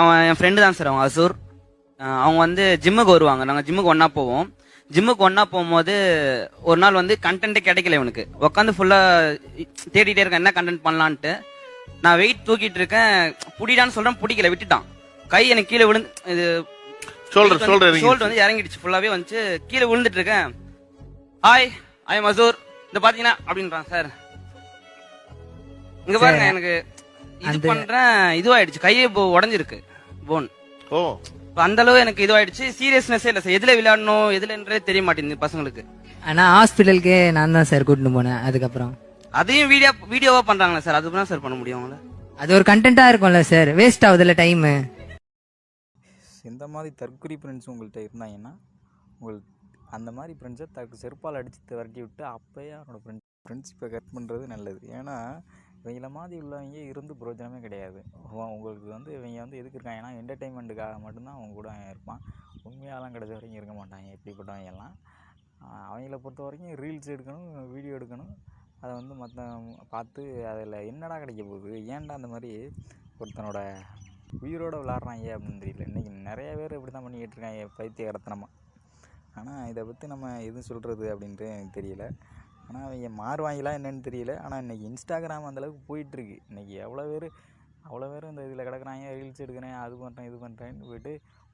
அவன் என் ஃப்ரெண்டு தான் சார் அவன் அசூர் அவங்க வந்து ஜிம்முக்கு வருவாங்க. நாங்கள் ஜிம்முக்கு ஒன்றா போவோம். ஜிம்முக்கு ஒன்றா போகும்போது ஒரு நாள் வந்து கண்டென்ட்டே கிடைக்கல இவனுக்கு. உட்காந்து ஃபுல்லாக தேடிட்டே இருக்கேன் என்ன கண்டென்ட் பண்ணலான்ட்டு. நான் வெயிட் தூக்கிட்டு இருக்கேன். புடிடான்னு சொல்றேன் பிடிக்கல விட்டுட்டான். கை எனக்கு கீழே விழுந்து இது ஷோல்டர் ஷோல்டர் இறங்கி ஷோல்டர் வந்து இறங்கிடுச்சு. ஃபுல்லாவே வந்துச்சு. கீழே விழுந்துட்டு இருக்கேன். ஹாய் ஐ மசூர் இந்த பாத்தீங்கன்னா அப்படின்றான் சார் இங்க பாருங்க எனக்கு இது அந்த- பண்றேன் இதுவாயிடுச்சு. கையே இப்போ உடஞ்சிருக்கு போன். ஓ. அந்த அளவு எனக்கு இதுவாயிடுச்சு. சீரியஸ்னஸே இல்ல சார். எதுல விளையாடணும் எதுலன்றே தெரிய மாட்டேங்குது பசங்களுக்கு. ஆனா ஹாஸ்பிட்டலுக்கு நான் தான் சார் கூட்டிட்டு போனேன் அதுக்கப்புறம். அதையும் வீடியோ வீடியோவா பண்றாங்களா சார்? அதுதான் சார் பண்ண முடியும் அவங்கள? அது ஒரு கண்டென்ட்டா இருக்கும்ல சார். வேஸ்ட் ஆகுதுல்ல டைம் இந்த மாதிரி தற்குறி ஃப்ரெண்ட்ஸ் உங்கள்கிட்ட இருந்தாங்கன்னா உங்கள் அந்த மாதிரி ஃப்ரெண்ட்ஸை தற்கு செருப்பால் அடித்து விரட்டி விட்டு அப்போயே அவனோட ஃப்ரெண்ட் ஃப்ரெண்ட்ஷிப்பை கட் பண்ணுறது நல்லது. ஏன்னா இவங்கள மாதிரி உள்ளவங்க இருந்து பிரயோஜனமே கிடையாது. உ- உங்களுக்கு வந்து இவங்க வந்து எதுக்கு இருக்காங்கன்னா என்டர்டைன்மெண்ட்டுக்காக மட்டும்தான் அவங்க கூட இருப்பான். உண்மையாலாம் கிடச்ச வரைக்கும் இருக்க மாட்டாங்க இப்படிப்பட்டவங்க எல்லாம். அவங்கள பொறுத்த வரைக்கும் ரீல்ஸ் எடுக்கணும் வீடியோ எடுக்கணும். அதை வந்து மற்ற பார்த்து அதில் என்னடா கிடைக்க போகுது? ஏன்டா அந்த மாதிரி ஒருத்தனோட உயிரோட விளாட்றாங்க அப்படின்னு தெரியல. இன்றைக்கி நிறைய பேர் இப்படி தான் பண்ணிக்கிட்டு இருக்காங்க பைத்திய கடத்தனமாக ஆனால் இதை பற்றி நம்ம எதுவும் சொல்கிறது அப்படின்ட்டு எனக்கு தெரியல. ஆனால் அவங்க மாறுவாங்களா என்னென்னு தெரியல. ஆனால் இன்றைக்கி இன்ஸ்டாகிராம் அந்தளவுக்கு போயிட்டுருக்கு. இன்றைக்கி எவ்வளோ பேர் அவ்வளோ பேர் இந்த இதில் கிடக்குறாங்க ரீல்ஸ் எடுக்கிறேன் அது பண்ணுறேன் இது பண்ணுறேன்னு போயிட்டு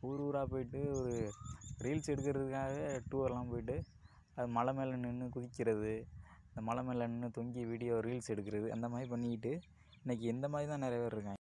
ஊர் ஊராக போயிட்டு ஒரு ரீல்ஸ் எடுக்கிறதுக்காக டூர்லாம் போயிட்டு அது மலை மேலே நின்று குதிக்கிறது இந்த மலை மேலே நின்று தொங்கி வீடியோ ரீல்ஸ் எடுக்கிறது அந்த மாதிரி பண்ணிக்கிட்டு இன்றைக்கி இந்த மாதிரி தான் நிறைய பேர் இருக்காங்க.